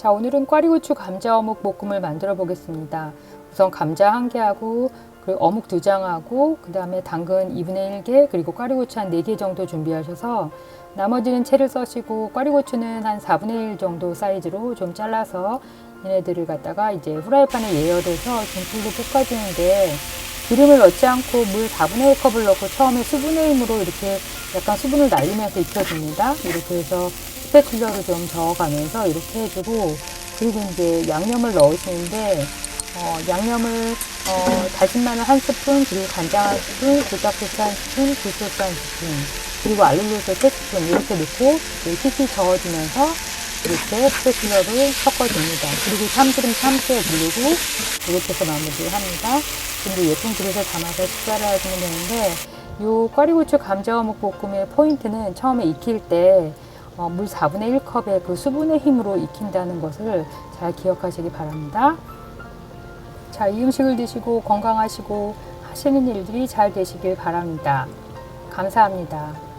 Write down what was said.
자, 오늘은 꽈리고추 감자 어묵 볶음을 만들어 보겠습니다. 우선 감자 한 개하고 그리고 어묵 두 장하고 그 다음에 당근 2분의 1개 그리고 꽈리고추 한 4개 정도 준비하셔서 나머지는 채를 써시고 꽈리고추는 한 4분의 1 정도 사이즈로 좀 잘라서 얘네들을 갖다가 이제 후라이팬에 예열해서 중불로 볶아주는데 기름을 넣지 않고 물 4분의 1컵을 넣고 처음에 수분의 힘으로 이렇게 약간 수분을 날리면서 익혀줍니다. 이렇게 해서 스패츌러를 좀 저어가면서 이렇게 해주고 그리고 이제 양념을 넣으시는데 어, 양념을 어, 다진 마늘 한 스푼 그리고 간장 한 스푼 굴tak소스 한 스푼 굴소스 한 스푼 그리고 알룰로스 세 스푼 이렇게 넣고 휘휘 저어주면서 이렇게 스패츌러를 섞어줍니다. 그리고 참기름 참깨 두르고 이렇게 해서 마무리를 합니다. 근데 예쁜 그릇에 담아서 식사를 하시면 되는데 요 꽈리고추 감자 어묵 볶음의 포인트는 처음에 익힐 때 어, 물 4분의 1컵의 그 수분의 힘으로 익힌다는 것을 잘 기억하시기 바랍니다. 자, 이 음식을 드시고 건강하시고 하시는 일들이 잘 되시길 바랍니다. 감사합니다.